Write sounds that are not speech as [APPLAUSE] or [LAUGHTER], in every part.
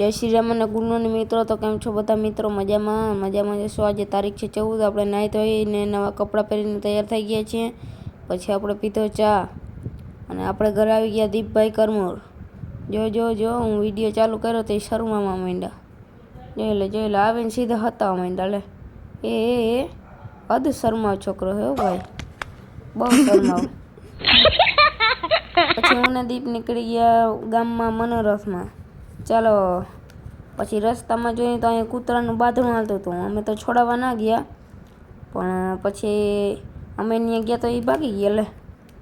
જય શ્રી રામ અને ગુડ મિત્રો તો કેમ છો બધા મિત્રો? મજામાં? મજામાં જશો આજે તારીખ છે ચૌદ આપણે નાહી ધોઈને નવા કપડાં પહેરીને તૈયાર થઈ ગયા છીએ. પછી આપણે પીધો ચા અને આપણે ઘરે આવી ગયા દીપભાઈ કરમોર. જો જો જો હું વીડિયો ચાલુ કર્યો તો એ શરૂમાં માંડ્યા. જોઈ લે જોઈ લે આવીને સીધા હતા માંડ્યા લે. એ એ હદ શરમાવ છોકરો હે હો ભાઈ. બહુ શરમાવ. [LAUGHS] પછી હું ને દીપ નીકળી ગયા ગામમાં મનોરથમાં. ચાલો, પછી રસ્તામાં જોઈએ તો અહીંયા કૂતરાનું બાંધણું હાલતું હતું. અમે તો છોડાવવા ના ગયા, પણ પછી અમે ત્યાં ગયા તો એ ભાગી ગયા. લે,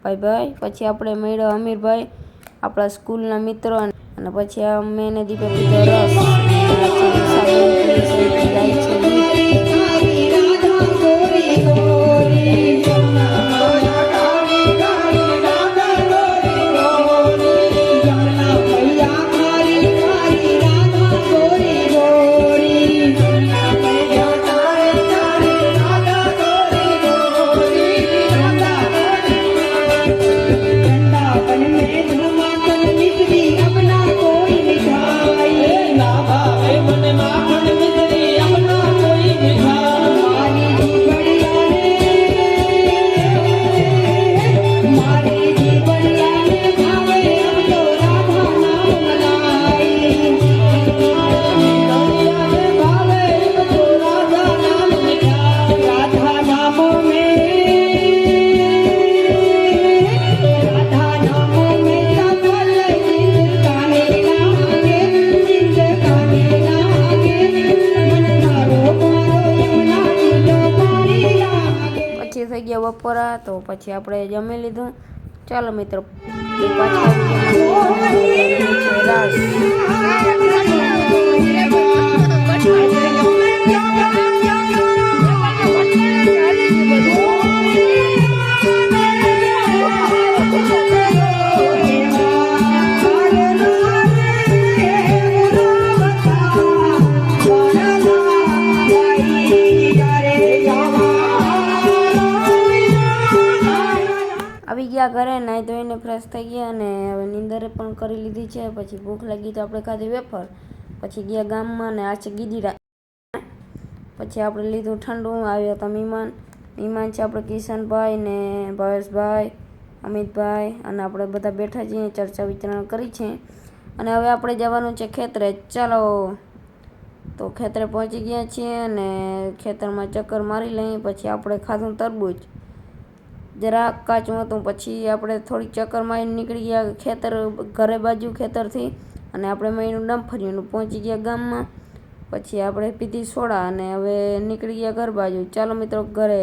ભાઈ ભાઈ, પછી આપણે મળ્યો અમીરભાઈ, આપણા સ્કૂલના મિત્રો, અને પછી અમે એને દીપે રસ. બપોરા તો પછી આપણે જમી લીધું. ચાલો મિત્રો આવી ગયા ઘરે, નાહી ધોઈને ફ્રેશ થઈ ગયા અને હવે નીંદરે પણ કરી લીધી છે. પછી ભૂખ લાગી તો આપણે ખાધી વેફર. પછી ગયા ગામમાં ને આ છે ગીદીરા પછી આપણે લીધું ઠંડુ, આવ્યો તો મહેમાન. મહેમાન છે આપણે કિશનભાઈ ને ભાવેશભાઈ, અમિતભાઈ અને આપણે બધા બેઠા છીએ, ચર્ચા વિચારણા કરી છે. અને હવે આપણે જવાનું છે ખેતરે. ચાલો. તો ખેતરે પહોંચી ગયા છીએ અને ખેતરમાં ચક્કર મારી લઈએ પછી આપણે ખાધું તરબૂચ. જરાક કાચું હતું. પછી આપણે થોડીક ચક્કર મારીને નીકળી ગયા ખેતર, ઘરે બાજુ ખેતરથી. અને આપણે મહિનું ડંફર્યું પહોંચી ગયા ગામમાં. પછી આપણે પીધી સોડા અને હવે નીકળી ગયા ઘર બાજુ. ચાલો મિત્રો ઘરે.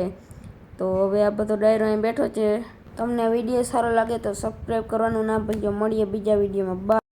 તો હવે આ બધો ડાયરો અહીં બેઠો છે. તમને વીડિયો સારો લાગે તો સબસ્ક્રાઈબ કરવાનું ના ભૂલજો. મળીએ બીજા વિડીયોમાં. બા